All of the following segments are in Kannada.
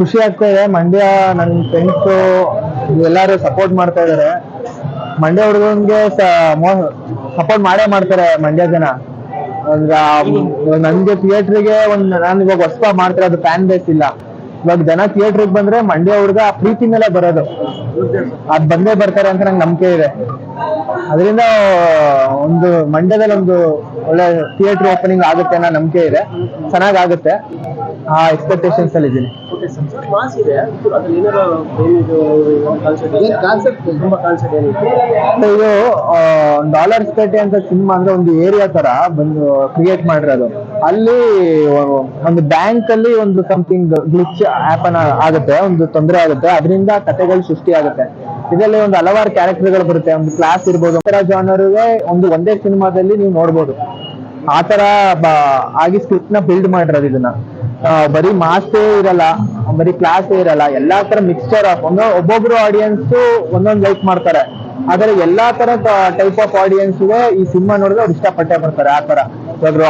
ಖುಷಿ ಆಗ್ತಾ ಇದೆ. ಮಂಡ್ಯ ನನ್ನ ಫ್ರೆಂಡ್ಸ್ ಎಲ್ಲರೂ ಸಪೋರ್ಟ್ ಮಾಡ್ತಾ ಇದಾರೆ. ಮಂಡ್ಯ ಹುಡುಗನ್ಗೆ ಸಪೋರ್ಟ್ ಮಾಡೇ ಮಾಡ್ತಾರೆ ಮಂಡ್ಯ ಜನ. ನನ್ಗೆ ಥಿಯೇಟ್ರಿಗೆ ಒಂದ್, ನಾನು ಇವಾಗ ಹೊಸ ಮಾಡ್ತಿರೋದು ಫ್ಯಾನ್ ಬೇಸ್ ಇಲ್ಲ. ಇವಾಗ ಜನ ಥಿಯೇಟ್ರಿಗೆ ಬಂದ್ರೆ ಮಂಡ್ಯ ಹುಡುಗ ಪ್ರೀತಿ ಮೇಲೆ ಬರೋದು. ಅದ್ ಬಂದೇ ಬರ್ತಾರೆ ಅಂತ ನಂಗೆ ನಂಬಿಕೆ ಇದೆ. ಅದರಿಂದ ಒಂದು ಮಂಡ್ಯದಲ್ಲಿ ಒಂದು ಒಳ್ಳೆ ಥಿಯೇಟರ್ ಓಪನಿಂಗ್ ಆಗುತ್ತೆ ಅನ್ನೋ ನಂಬಿಕೆ ಇದೆ. ಚೆನ್ನಾಗಾಗುತ್ತೆ. ಆ ಎಕ್ಸ್ಪೆಕ್ಟೇಷನ್ಸ್ ಅಲ್ಲಿ ಇದ್ದೀನಿ. ಇದು. ಡಾಲರ್ಸ್ ಪೇಟೆ ಅಂತ ಸಿನಿಮಾ ಅಂದ್ರೆ ಒಂದು ಏರಿಯಾ ತರ ಬಂದು ಕ್ರಿಯೇಟ್ ಮಾಡಿರೋದು ಅಲ್ಲಿ ಒಂದು ಬ್ಯಾಂಕ್ ಅಲ್ಲಿ ಒಂದು ಸಮಥಿಂಗ್ ಗ್ಲಿಚ್ ಆಪನ್ ಆಗುತ್ತೆ. ಒಂದು ತೊಂದರೆ ಆಗುತ್ತೆ. ಅದರಿಂದ ಕಥೆಗಳು ಸೃಷ್ಟಿ ಆಗುತ್ತೆ. ಇದರಲ್ಲಿ ಒಂದು ಹಲವಾರು ಕ್ಯಾರೆಕ್ಟರ್ಗಳು ಬರುತ್ತೆ. ಒಂದು ಕ್ಲಾಸ್ ಇರ್ಬೋದು. ಜಾನರ್ಗೆ ಒಂದು ಒಂದೇ ಸಿನಿಮಾದಲ್ಲಿ ನೀವು ನೋಡ್ಬೋದು. ಆ ತರ ಬ- ಆಗಿ ಸ್ಕ್ರಿಪ್ಟ್ನ ಬಿಲ್ಡ್ ಮಾಡಿರೋದು ಇದನ್ನ. ಬರೀ ಮಾಸ್ಟೇ ಇರಲ್ಲ, ಬರೀ ಕ್ಲಾಸ್ ಇರಲ್ಲ, ಎಲ್ಲಾ ತರ ಮಿಕ್ಸ್ಚರ್ ಆಫ್ ಒಂದು ಒಬ್ಬೊಬ್ರು ಆಡಿಯನ್ಸ್ ಒಂದೊಂದು ಲೈಕ್ ಮಾಡ್ತಾರೆ. ಆದ್ರೆ ಎಲ್ಲಾ ತರ ಟೈಪ್ ಆಫ್ ಆಡಿಯನ್ಸ್ಗೆ ಈ ಸಿನಿಮಾ ನೋಡಿದ್ರೆ ಅವ್ರು ಇಷ್ಟಪಟ್ಟೆ ಬರ್ತಾರೆ, ಆ ತರ ಇವಾಗ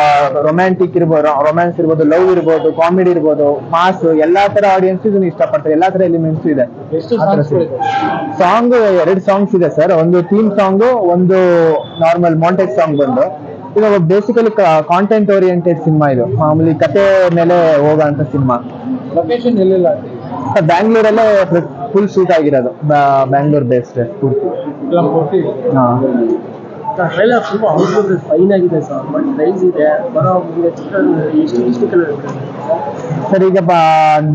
ರೊಮ್ಯಾಂಟಿಕ್ ಇರ್ಬೋದು ರೊಮ್ಯಾನ್ಸ್ ಇರ್ಬೋದು ಲವ್ ಇರ್ಬೋದು ಕಾಮಿಡಿ ಇರ್ಬೋದು ಮಾಸ್ ಎಲ್ಲಾ ತರ ಆಡಿಯನ್ಸ್ ಇದನ್ನ ಇಷ್ಟಪಡ್ತಾರೆ. ಎಲ್ಲಾ ತರ ಎಲಿಮೆಂಟ್ಸ್ ಇದೆ. ಸಾಂಗ್ ಎರಡು ಸಾಂಗ್ಸ್ ಇದೆ ಸರ್ ಒಂದು ಥೀಮ್ ಸಾಂಗ್ ಒಂದು ನಾರ್ಮಲ್ ಮೌಂಟೇಜ್ ಸಾಂಗ್ ಬಂದು. ಇದು ಬೇಸಿಕಲಿ ಕಾಂಟೆಂಟ್ ಓರಿಯೆಂಟೆಡ್ ಸಿನಿಮಾ ಇದು. ಮಾಮೂಲಿ ಕತೆ ಮೇಲೆ ಹೋಗೋಂತ ಸಿನಿಮಾ ಲೊಕೇಶನ್ ಎಲ್ಲಿಲ್ಲ? ಬ್ಯಾಂಗ್ಳೂರಲ್ಲೇ ಫುಲ್ ಶೂಟ್ ಆಗಿರೋದು. ಬ್ಯಾಂಗ್ಳೂರ್ ಬೇಸ್ಡ್ ಪೂರ್ತಿ ಹಾ. ಟ್ರೈಲರ್ ತುಂಬಾ ಔಟ್ಲುಕ್ ಫೈನ್ ಆಗಿದೆ ಸರ್ ಬಟ್ ಪ್ರೈಸ್ ಇದೆ ಬರೋ ಎಷ್ಟು ಸರ್ ಈಗ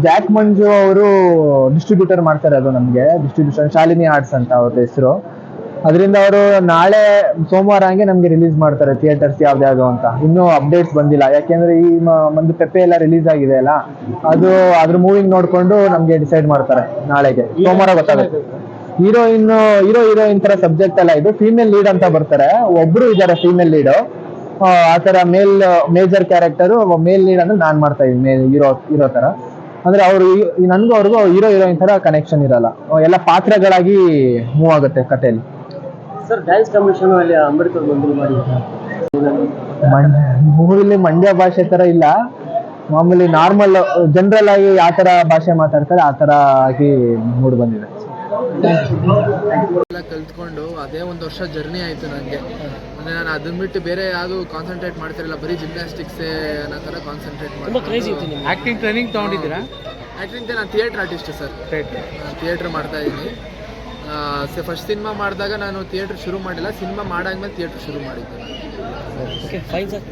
ಜಾಕ್ ಮಂಜು ಅವರು ಡಿಸ್ಟ್ರಿಬ್ಯೂಟರ್ ಮಾಡ್ತಾರೆ ಅದು ನಮಗೆ. ಡಿಸ್ಟ್ರಿಬ್ಯೂಷನ್ ಶಾಲಿನಿ ಆರ್ಟ್ಸ್ ಅಂತ ಅವ್ರ ಹೆಸರು. ಅದರಿಂದ ಅವರು ನಾಳೆ ಸೋಮವಾರ ಹಂಗೆ ನಮಗೆ ರಿಲೀಸ್ ಮಾಡ್ತಾರೆ ಥಿಯೇಟರ್ಸ್ ಯಾವ್ದ್ಯಾವ್ದು ಅಂತ. ಇನ್ನೂ ಅಪ್ಡೇಟ್ಸ್ ಬಂದಿಲ್ಲ. ಯಾಕೆಂದ್ರೆ ಈ ಒಂದು ಪೆಪ್ಪೆ ಎಲ್ಲ ರಿಲೀಸ್ ಆಗಿದೆ ಅಲ್ಲ ಅದು ಅದ್ರ ಮೂವಿಂಗ್ ನೋಡ್ಕೊಂಡು ನಮ್ಗೆ ಡಿಸೈಡ್ ಮಾಡ್ತಾರೆ ನಾಳೆಗೆ. ಸೋಮವಾರ ಗೊತ್ತಾಗುತ್ತೆ. ಹೀರೋಯಿನ್ ಹೀರೋ ಹೀರೋಯಿನ್ ತರ ಸಬ್ಜೆಕ್ಟ್ ಅಲ್ಲ ಇದು. ಫೀಮೇಲ್ ಲೀಡ್ ಅಂತ ಬರ್ತಾರೆ. ಒಬ್ರು ಇದಾರೆ ಫೀಮೇಲ್ ಲೀಡ್ ಆ ತರ male major character male lead ಅಂದ್ರೆ ನಾನ್ ಮಾಡ್ತಾ ಇದ್ದೀನಿ ಮೇಲ್ ಹೀರೋ ಹೀರೋ ತರ. ಅಂದ್ರೆ ಅವ್ರು ನನ್ಗೂ ಅವ್ರಿಗೂ ಹೀರೋ ಹೀರೋಯಿನ್ ತರ ಕನೆಕ್ಷನ್ ಇರಲ್ಲ. ಎಲ್ಲ ಪಾತ್ರಗಳಾಗಿ ಮೂವ್ ಆಗುತ್ತೆ ಕಥೆಯಲ್ಲಿ. ಸರ್ ಡ್ಯಾನ್ಸ್ ಕಾಂಪಿಟೇಷನ್ ಅಲ್ಲಿ ಅಂಬೇಡ್ಕರ್ ಬಂದು ಮಾಡಿದ್ದಾರೆ ಮೂವಿಲಿ ಮಂಡ್ಯ ಭಾಷೆ ತರ ಇಲ್ಲ. ಮಾಮೂಲಿ ನಾರ್ಮಲ್ ಜನರಲ್ ಆಗಿ ಯಾವ ತರ ಭಾಷೆ ಮಾತಾಡ್ತಾರೆ ಆ ತರ ಆಗಿ ಮೂಡ್ ಬಂದಿದೆ. ಎಲ್ಲ ಕಲ್ತ್ಕೊಂಡು ಅದೇ ಒಂದು ವರ್ಷ ಜರ್ನಿ ಆಯಿತು ನನಗೆ ಅಂದ್ರೆ ನಾನು ಅದನ್ನ ಬಿಟ್ಟು ಬೇರೆ ಯಾವುದು ಕಾನ್ಸಂಟ್ರೇಟ್ ಮಾಡ್ತಿರಲಿಲ್ಲ ಬರೀ ಜಿಮ್ನಾಸ್ಟಿಕ್ಸೇ ಅನ್ನೋ ಥರ ಕಾನ್ಸಂಟ್ರೇಟ್ ತುಂಬಾ ಕ್ರೇಜಿ ಇತ್ತು ನಿಮ್ಗೆ. ಆಕ್ಟಿಂಗ್ ಟ್ರೈನಿಂಗ್ ತಗೊಂಡಿದ್ದೀರಾ? ಆ್ಯಕ್ಟಿಂಗ್ ನಾನು ಥಿಯೇಟ್ರ್ ಆರ್ಟಿಸ್ಟ್ ಸರ್. ನಾನು ಥಿಯೇಟ್ರ್ ಮಾಡ್ತಾ ಇದ್ದೀನಿ. ಫಸ್ಟ್ ಸಿನಿಮಾ ಮಾಡಿದಾಗ ನಾನು ಥಿಯೇಟ್ರ್ ಶುರು ಮಾಡಿಲ್ಲ ಸಿನಿಮಾ ಮಾಡಾದ್ಮೇಲೆ ಥಿಯೇಟ್ರ್ ಶುರು ಮಾಡಿದ್ದೆ. Okay fine sir.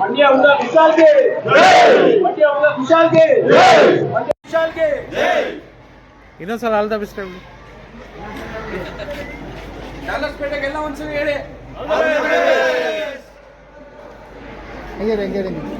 ಮಂಡ್ಯ ಉಂಡ ವಿಶಾಲ್ಗೆ. ಮಂಡ್ಯ ಉಂಡ ವಿಶಾಲ್ಗೆ. ಮಂಡ್ಯ ವಿಶಾಲ್ಗೆ. ಇನ್ನೊಂದ್ಸಲ ಆಲ್ ಬಿಸ್ಕೊಂಡು ಚಾಲಸ್ಪೇಟೆಗೆಲ್ಲ ಒಂದ್ಸಲ ಹೇಳಿ. ಹಾಗಿದ್ರೆ ಸಬ್ಸ್ಕ್ರೈಬ್